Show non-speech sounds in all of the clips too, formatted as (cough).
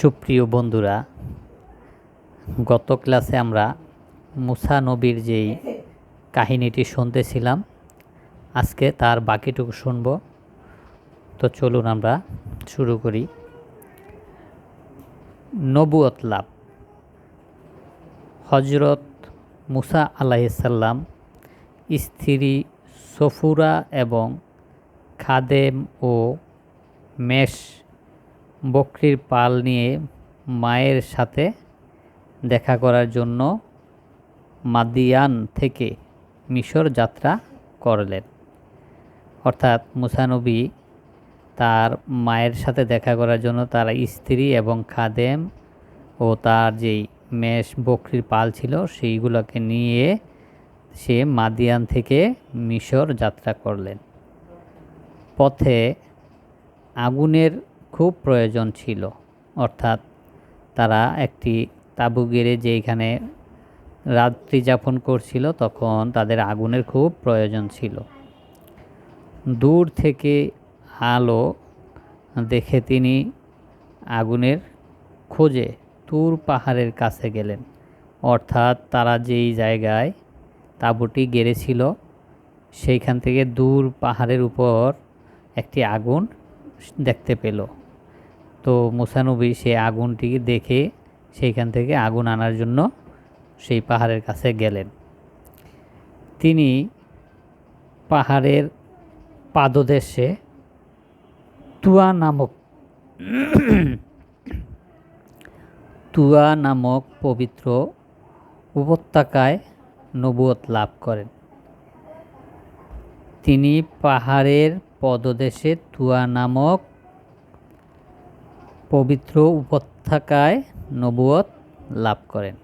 সুপ্রিয় বন্ধুরা, গত ক্লাসে আমরা মুসা নবীর যেই কাহিনীটি শুনতেছিলাম, আজকে তার বাকিটুকু শুনব। তো চলুন আমরা শুরু করি। নবুয়ত লাভ। হজরত মুসা আলাইসাল্লাম স্ত্রী সফুরা এবং খাদেম ও মেষ বকরির পাল নিয়ে মায়ের সাথে দেখা করার জন্য মাদিয়ান থেকে মিশর যাত্রা করলেন। অর্থাৎ মুসানবী তার মায়ের সাথে দেখা করার জন্য তার স্ত্রী এবং খাদেম ও তার যেই মেষ বকরির পাল ছিল সেইগুলোকে নিয়ে সে মাদিয়ান থেকে মিশর যাত্রা করলেন। পথে আগুনের খুব প্রয়োজন ছিল। অর্থাৎ তারা একটি তাঁবু গেড়ে যেখানে রাত্রি যাপন করছিল, তখন তাদের আগুনের খুব প্রয়োজন ছিল। দূর থেকে আলো দেখে তিনি আগুনের খোঁজে তুর পাহাড়ের কাছে গেলেন। অর্থাৎ তারা যেই জায়গায় তাঁবুটি গেড়েছিল, সেইখান থেকে দূর পাহাড়ের উপর একটি আগুন দেখতে পেল। তো মুসানবী সে আগুনটি দেখে সেইখান থেকে আগুন আনার জন্য সেই পাহাড়ের কাছে গেলেন। তিনি পাহাড়ের পাদদেশে তুয়া নামক তুয়া নামক পবিত্র উপত্যকায় নবুয়ত লাভ করেন। তিনি পাহাড়ের পদদেশে তুয়া নামক পবিত্র উপত্যকায় নবুয়ত লাভ করেন।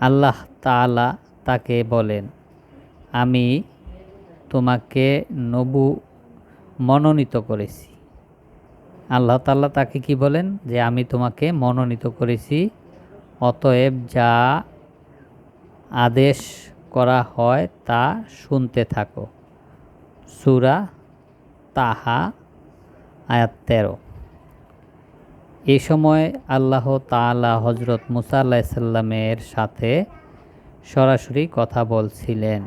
আল্লাহ তাআলা তাকে বলেন, আমি তোমাকে নবু মনোনীত করেছি। আল্লাহ তাআলা তাকে কি বলেন? যে, আমি তোমাকে মনোনীত করেছি, অতএব যা আদেশ করা হয় তা শুনতে থাকো। সুরা তাহা আয়াত তেরো। এ সময় আল্লাহ তাআলা হজরত মুসা আল্লাহিসাল্লামের সাথে সরাসরি কথা বলছিলেন।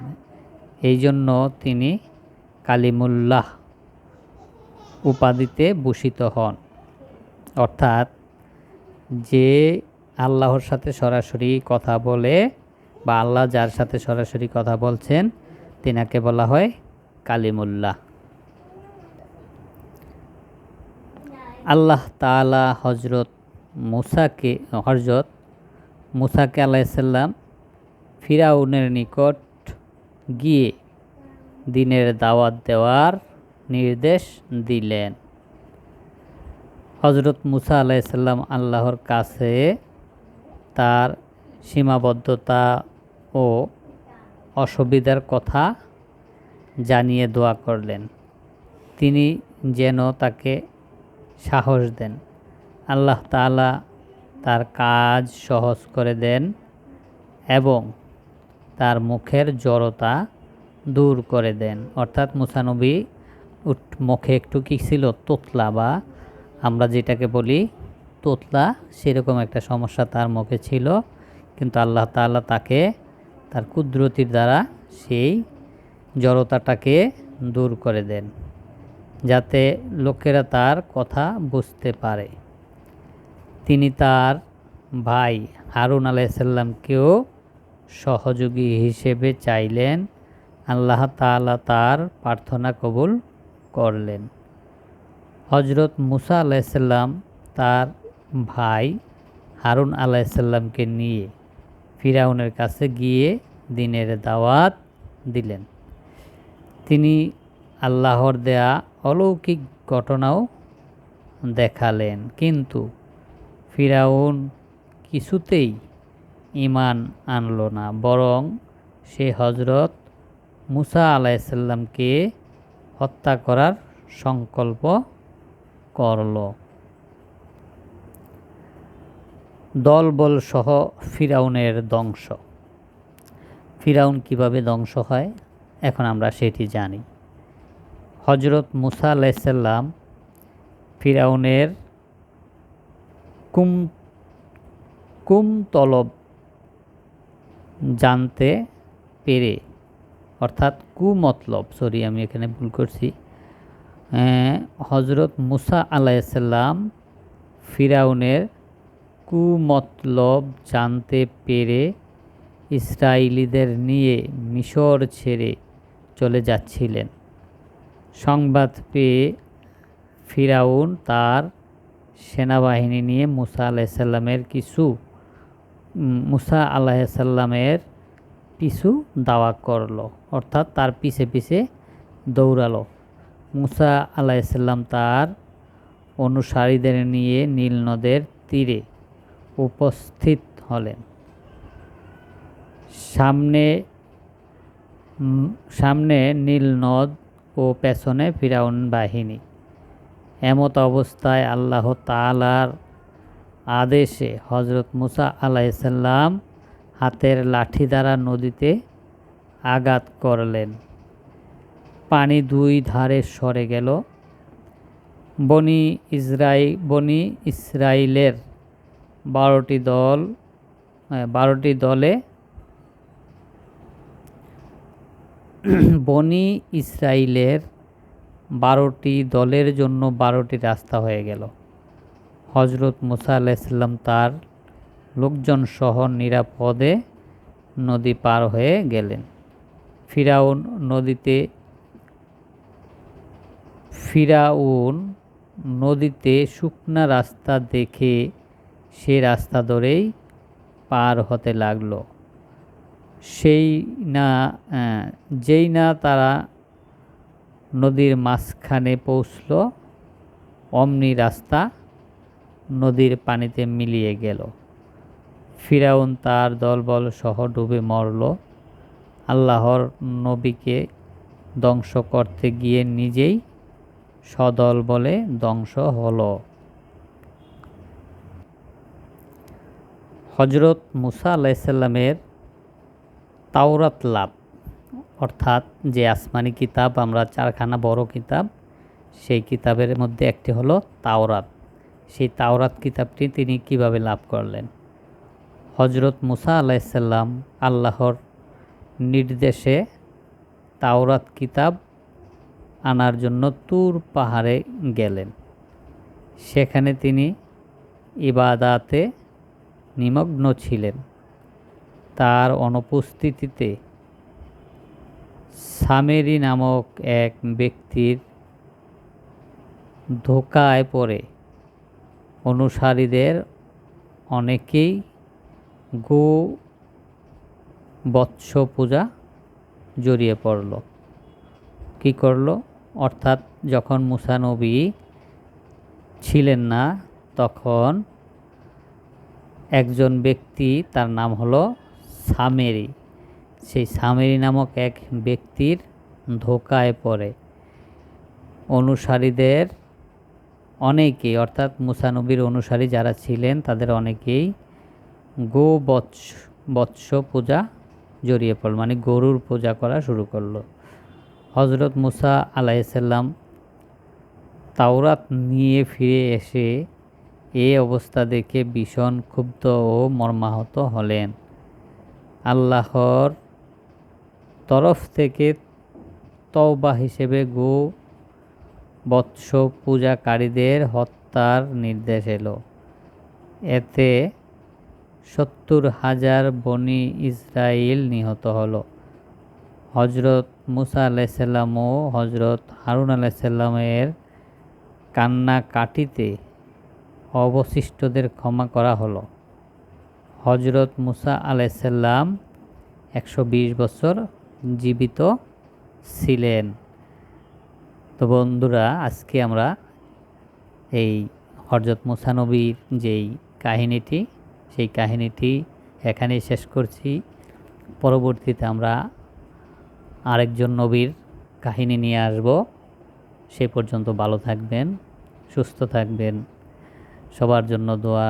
এই জন্য তিনি কালিমুল্লাহ উপাধিতে ভূষিত হন। অর্থাৎ যে আল্লাহর সাথে সরাসরি কথা বলে বা আল্লাহ যার সাথে সরাসরি কথা বলছেন, তিনাকে বলা হয় কালিমুল্লাহ। আল্লাহ তালা হজরত মুসাকে হজরত মুসাকে আলাইসাল্লাম ফিরাউনের নিকট গিয়ে দিনের দাওয়াত দেওয়ার নির্দেশ দিলেন। হজরত মুসা আলাইসাল্লাম আল্লাহর কাছে তার সীমাবদ্ধতা ও অসুবিধার কথা জানিয়ে দোয়া করলেন। তিনি যেন তাকে সাহস দেন। আল্লাহ তালা তার কাজ সহজ করে দেন এবং তার মুখের জড়তা দূর করে দেন। অর্থাৎ মুসানবী মুখে একটু কী ছিল? তোতলা বা আমরা যেটাকে বলি তোতলা, সেরকম একটা সমস্যা তার মুখে ছিল। কিন্তু আল্লাহ তাআলা তাকে তার কুদরতির দ্বারা সেই জড়তাটাকে দূর করে দেন। যাতে লোকেরা তার কথা বুঝতে পারে। তিনি তার ভাই হারুন আলাইসাল্লামকেও সহযোগী হিসেবে চাইলেন। আল্লাহ তাআলা তার প্রার্থনা কবুল করলেন। হজরত মুসা আলাইসাল্লাম তার ভাই হারুন আলাইসাল্লামকে নিয়ে ফিরাউনের কাছে গিয়ে দিনের দাওয়াত দিলেন। তিনি আল্লাহর দেয়া অলৌকিক ঘটনাও দেখালেন। কিন্তু ফিরাউন কিছুতেই ইমান আনল না, বরং সে হজরত মুসা আলাইসাল্লামকে হত্যা করার সংকল্প করল। দলবল সহ ফিরাউনের ধ্বংস। ফিরাউন কীভাবে ধ্বংস হয়? এখন আমরা সেটি জানি। হজরত মুসা আলাইসাল্লাম ফিরাউনের কুম কুম তলব জানতে পেরে, অর্থাৎ কুমতলব সরি আমি এখানে ভুল করছি হজরত মুসা আলাইসাল্লাম ফিরাউনের কুমতলব জানতে পেরে ইসরায়েলিদের নিয়ে মিশর ছেড়ে চলে যাচ্ছিলেন। সংবাদ পেয়ে ফিরাউন তার সেনাবাহিনী নিয়ে মুসা আলাইসাল্লামের কিছু মুসা আলাইসাল্লামের পিছু দাওয়া করল, অর্থাৎ তার পিছে পিছে দৌড়ালো। মুসা আলাইসাল্লাম তার অনুসারীদের নিয়ে নীল নদের তীরে উপস্থিত হলেন। সামনে সামনে নীল নদ ও পেছনে ফিরাউন বাহিনী। এমত অবস্থায় আল্লাহ তালার আদেশে হজরত মুসা আলাইসাল্লাম হাতের লাঠি দ্বারা নদীতে আঘাত করলেন। পানি দুই ধারে সরে গেল। বনি ইসরাই, বনি ইসরায়েলের বারোটি দল বারোটি দলে (clears throat) বনি ইসরায়েলের বারোটি দলের জন্য বারোটি রাস্তা হয়ে গেল। হজরত মুসা আলাইসাল্লাম তার লোকজন সহ নিরাপদে নদী পার হয়ে গেলেন। ফিরাউন নদীতে ফিরাউন নদীতে শুকনা রাস্তা দেখে সে রাস্তা ধরেই পার হতে লাগল। সেই না যেই না তারা নদীর মাঝখানে পৌঁছল, অমনি রাস্তা নদীর পানিতে মিলিয়ে গেল। ফিরাউন তার দলবল সহ ডুবে মরল। আল্লাহর নবীকে ধ্বংস করতে গিয়ে নিজেই সদল বলে ধ্বংস হল। হজরত মুসা আলাইসাল্লামের তাওরাত লাভ, অর্থাৎ যে আসমানি কিতাব, আমরা চারখানা বড় কিতাব, সেই কিতাবের মধ্যে একটি হলো তাওরাত। সেই তাওরাত কিতাবটি তিনি কীভাবে লাভ করলেন? হজরত মুসা আলাইসাল্লাম আল্লাহর নির্দেশে তাওরাত কিতাব আনার জন্য তুর পাহাড়ে গেলেন। সেখানে তিনি ইবাদাতে নিমগ্ন ছিলেন। তার অনুপস্থিতিতে সামেরি নামক এক ব্যক্তির ধোকায় পড়ে। অনুসারীদের অনেকেই গো বৎস পূজা জড়িয়ে পড়ল। কি করল? অর্থাৎ যখন মুসানবী ছিলেন না, তখন একজন ব্যক্তি, তার নাম হলো সামেরি। সেই সামেরি নামক এক ব্যক্তির ধোকায় পড়ে। অনুসারীদের অনেকেই, অর্থাৎ মুসানবীর অনুসারী যারা ছিলেন, তাদের অনেকেই গো বৎস বৎস পূজা জড়িয়ে পড়ল মানে গরুর পূজা করা শুরু করল। হজরত মুসা আলাইসাল্লাম তাওরাত নিয়ে ফিরে এসে এ অবস্থা দেখে ভীষণ ক্ষুব্ধ ও মর্মাহত হলেন। আল্লাহর তরফ থেকে তওবা হিসেবে গো বৎস পূজাকারীদের হত্যার নির্দেশ এলো। এতে সত্তর হাজার বনি ইসরায়েল নিহত হলো। হজরত মুসা আলাইসাল্লাম ও হজরত হারুন আলাইসাল্লামের কান্না কাটিতে অবশিষ্টদের ক্ষমা করা হলো। হজরত মুসা আলাইসাল্লাম একশো বিশ বছর জীবিত ছিলেন। তো বন্ধুরা, আজকে আমরা এই হজরত মুসানবীর যেই কাহিনীটি, সেই কাহিনীটি এখানেই শেষ করছি। পরবর্তীতে আমরা আরেকজন নবীর কাহিনী নিয়ে আসব। সে পর্যন্ত ভালো থাকবেন, সুস্থ থাকবেন। সবার জন্য দোয়া